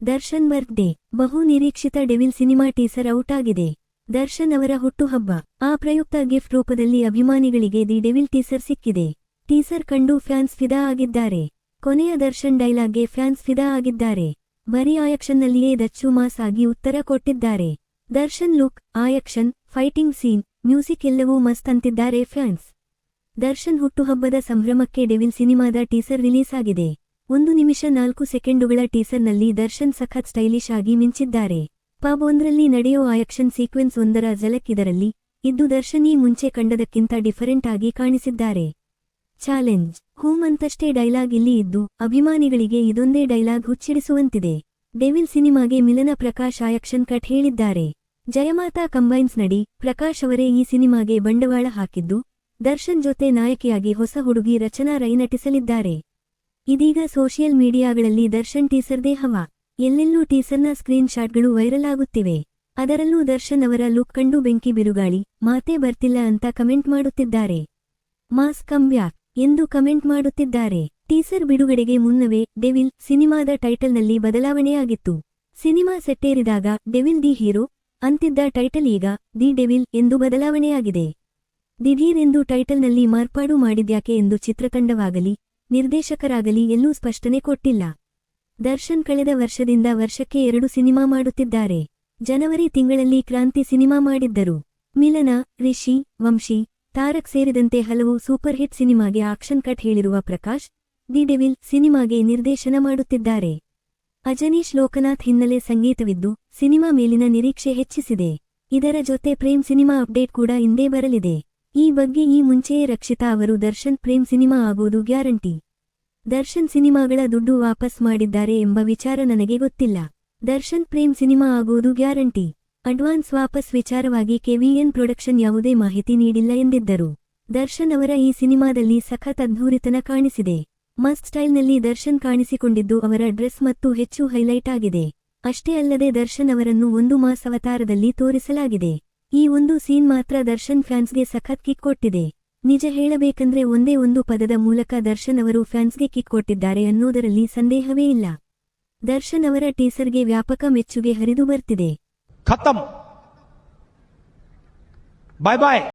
Darshan birthday. ಬಹು ನಿರೀಕ್ಷಿತ devil cinema teaser out ಆಗಿದೆ ದರ್ಶನ್ ಅವರ ಹುಟ್ಟುಹಬ್ಬ. ಆ ಪ್ರಯುಕ್ತ ಗಿಫ್ಟ್ ರೂಪದಲ್ಲಿ ಅಭಿಮಾನಿಗಳಿಗೆ ದಿ ಡೆವಿಲ್ ಟೀಸರ್ ಸಿಕ್ಕಿದೆ. ಟೀಸರ್ ಕಂಡು ಫ್ಯಾನ್ಸ್ ಫಿದಾ ಆಗಿದ್ದಾರೆ. ಕೊನೆಯ ದರ್ಶನ್ ಡೈಲಾಗ್ಗೆ ಫ್ಯಾನ್ಸ್ ಫಿದಾ ಆಗಿದ್ದಾರೆ. ಬರೀ ಆಯಕ್ಷನ್ನಲ್ಲಿಯೇ ದಚ್ಚು ಮಾಸ್ ಆಗಿ ಉತ್ತರ ಕೊಟ್ಟಿದ್ದಾರೆ. Darshan look, action, fighting scene, music ಎಲ್ಲವೂ ಮಸ್ತ್ ಅಂತಿದ್ದಾರೆ ಫ್ಯಾನ್ಸ್. ದರ್ಶನ್ ಹುಟ್ಟುಹಬ್ಬದ ಸಂಭ್ರಮಕ್ಕೆ ಡೆವಿಲ್ ಸಿನಿಮಾದ ಟೀಸರ್ ರಿಲೀಸ್ ಆಗಿದೆ. ಒಂದು ನಿಮಿಷ ನಾಲ್ಕು ಸೆಕೆಂಡುಗಳ ಟೀಸರ್ನಲ್ಲಿ ದರ್ಶನ್ ಸಖತ್ ಸ್ಟೈಲಿಶ್ ಆಗಿ ಮಿಂಚಿದ್ದಾರೆ. ಪಬ್ ಒಂದರಲ್ಲಿ ನಡೆಯೋ ಆಯಕ್ಷನ್ ಸೀಕ್ವೆನ್ಸ್ ಒಂದರ ಝಲಕ್ ಇದರಲ್ಲಿ, ಇದ್ದು ದರ್ಶನ್ ಈ ಮುಂಚೆ ಕಂಡದಕ್ಕಿಂತ ಡಿಫರೆಂಟ್ ಆಗಿ ಕಾಣಿಸಿದ್ದಾರೆ. ಚಾಲೆಂಜ್ ಹೂಮ್ ಅಂತಷ್ಟೇ ಡೈಲಾಗ್ ಇಲ್ಲಿ ಇದ್ದು, ಅಭಿಮಾನಿಗಳಿಗೆ ಇದೊಂದೇ ಡೈಲಾಗ್ ಹುಚ್ಚಿಡಿಸುವಂತಿದೆ. ಡೆವಿಲ್ ಸಿನಿಮಾಗೆ ಮಿಲನ ಪ್ರಕಾಶ್ ಆಯಕ್ಷನ್ ಕಟ್ ಹೇಳಿದ್ದಾರೆ. ಜಯಮಾತಾ ಕಂಬೈನ್ಸ್ ನಡಿ, ಪ್ರಕಾಶ್ ಅವರೇ ಈ ಸಿನಿಮಾಗೆ ಬಂಡವಾಳ ಹಾಕಿದ್ದು, ದರ್ಶನ್ ಜೊತೆ ನಾಯಕಿಯಾಗಿ ಹೊಸ ಹುಡುಗಿ ರಚನಾ ರೈ ನಟಿಸಲಿದ್ದಾರೆ. ಇದೀಗ ಸೋಷಿಯಲ್ ಮೀಡಿಯಾಗಳಲ್ಲಿ ದರ್ಶನ್ ಟೀಸರ್ದೇ ಹವಾ ಎಲ್ಲೆಲ್ಲೂ ಟೀಸರ್ನ ಸ್ಕ್ರೀನ್ ಶಾಟ್ಗಳು ವೈರಲ್ ಆಗುತ್ತಿವೆ. ಅದರಲ್ಲೂ ದರ್ಶನ್ ಅವರ ಲುಕ್ ಕಂಡು ಬೆಂಕಿ ಬಿರುಗಾಳಿ, ಮಾತೇ ಬರ್ತಿಲ್ಲ ಅಂತ ಕಮೆಂಟ್ ಮಾಡುತ್ತಿದ್ದಾರೆ. ಮಾಸ್ ಕಮ್ ಎಂದು ಕಮೆಂಟ್ ಮಾಡುತ್ತಿದ್ದಾರೆ. ಟೀಸರ್ ಬಿಡುಗಡೆಗೆ ಮುನ್ನವೇ ಡೆವಿಲ್ ಸಿನಿಮಾದ ಟೈಟಲ್ನಲ್ಲಿ ಬದಲಾವಣೆಯಾಗಿತ್ತು. ಸಿನಿಮಾ ಸೆಟ್ಟೇರಿದಾಗ ಡೆವಿಲ್ ದಿ ಹೀರೋ, ಅಂತಿದ್ದ ಟೈಟಲ್ ಈಗ ದಿ ಡೆವಿಲ್ ಎಂದು ಬದಲಾವಣೆಯಾಗಿದೆ. ದಿಢೀರ್ ಎಂದು ಟೈಟಲ್ನಲ್ಲಿ ಮಾರ್ಪಾಡು ಮಾಡಿದ್ಯಾಕೆ ಎಂದು ಚಿತ್ರತಂಡವಾಗಲಿ ನಿರ್ದೇಶಕರಾಗಲಿ ಎಲ್ಲೂ ಸ್ಪಷ್ಟನೆ ಕೊಟ್ಟಿಲ್ಲ. ದರ್ಶನ್ ಕಳೆದ ವರ್ಷದಿಂದ ವರ್ಷಕ್ಕೆ ಎರಡು ಸಿನಿಮಾ ಮಾಡುತ್ತಿದ್ದಾರೆ. ಜನವರಿ ತಿಂಗಳಲ್ಲಿ ಕ್ರಾಂತಿ ಸಿನಿಮಾ ಮಾಡಿದ್ದರು. ಮಿಲನ, ರಿಷಿ, ವಂಶಿ, ತಾರಕ್ ಸೇರಿದಂತೆ ಹಲವು ಸೂಪರ್ ಹಿಟ್ ಸಿನಿಮಾಗೆ ಆಕ್ಷನ್ ಕಟ್ ಹೇಳಿರುವ ಪ್ರಕಾಶ್, ದಿ ಡೆವಿಲ್ ಸಿನಿಮಾಗೆ ನಿರ್ದೇಶನ ಮಾಡುತ್ತಿದ್ದಾರೆ. ಅಜನೀಶ್ ಲೋಕನಾಥ್ ಹಿನ್ನೆಲೆ ಸಂಗೀತವಿದ್ದು, ಸಿನಿಮಾ ಮೇಲಿನ ನಿರೀಕ್ಷೆ ಹೆಚ್ಚಿಸಿದೆ. ಇದರ ಜೊತೆ ಪ್ರೇಮ್ ಸಿನಿಮಾ ಅಪ್ಡೇಟ್ ಕೂಡ ಇಂದೇ ಬರಲಿದೆ. ಈ ಬಗ್ಗೆ ಈ ಮುಂಚೆಯೇ ರಕ್ಷಿತಾ ಅವರು ದರ್ಶನ್ ಪ್ರೇಮ್ ಸಿನಿಮಾ ಆಗೋದು ಗ್ಯಾರಂಟಿ. ದರ್ಶನ್ ಸಿನಿಮಾಗಳ ದುಡ್ಡು ವಾಪಸ್ ಮಾಡಿದ್ದಾರೆ ಎಂಬ ವಿಚಾರ ನನಗೆ ಗೊತ್ತಿಲ್ಲ. ದರ್ಶನ್ ಪ್ರೇಮ್ ಸಿನಿಮಾ ಆಗೋದು ಗ್ಯಾರಂಟಿ. ಅಡ್ವಾನ್ಸ್ ವಾಪಸ್ ವಿಚಾರವಾಗಿ ಕೆವಿಎನ್ ಪ್ರೊಡಕ್ಷನ್ ಯಾವುದೇ ಮಾಹಿತಿ ನೀಡಿಲ್ಲ ಎಂದಿದ್ದರು. ದರ್ಶನ್ ಅವರ ಈ ಸಿನಿಮಾದಲ್ಲಿ ಸಖತ್ ಅದ್ಧೂರಿತನ ಕಾಣಿಸಿದೆ. ಮಸ್ತ್ ಸ್ಟೈಲ್ನಲ್ಲಿ ದರ್ಶನ್ ಕಾಣಿಸಿಕೊಂಡಿದ್ದು ಅವರ ಡ್ರೆಸ್ ಮತ್ತು ಹೆಚ್ಚು ಹೈಲೈಟ್ ಆಗಿದೆ. ಅಷ್ಟೇ ಅಲ್ಲದೆ ದರ್ಶನ್ ಅವರನ್ನು ಒಂದು ಮಾಸ್ ಅವತಾರದಲ್ಲಿ ತೋರಿಸಲಾಗಿದೆ. ಈ ಒಂದು ಸೀನ್ ಮಾತ್ರ ದರ್ಶನ್ ಫ್ಯಾನ್ಸ್ಗೆ ಸಖತ್ ಕಿಕ್ ಕೊಟ್ಟಿದೆ. ನಿಜ ಹೇಳಬೇಕಂದ್ರೆ ಒಂದೇ ಒಂದು ಪದದ ಮೂಲಕ ದರ್ಶನ್ ಅವರು ಫ್ಯಾನ್ಸ್ಗೆ ಕಿಕ್ ಕೊಟ್ಟಿದ್ದಾರೆ ಅನ್ನೋದರಲ್ಲಿ ಸಂದೇಹವೇ ಇಲ್ಲ. ದರ್ಶನ್ ಅವರ ಟೀಸರ್ಗೆ ವ್ಯಾಪಕ ಮೆಚ್ಚುಗೆ ಹರಿದು ಬರ್ತಿದೆ. ಬಾಯ್ ಬಾಯ್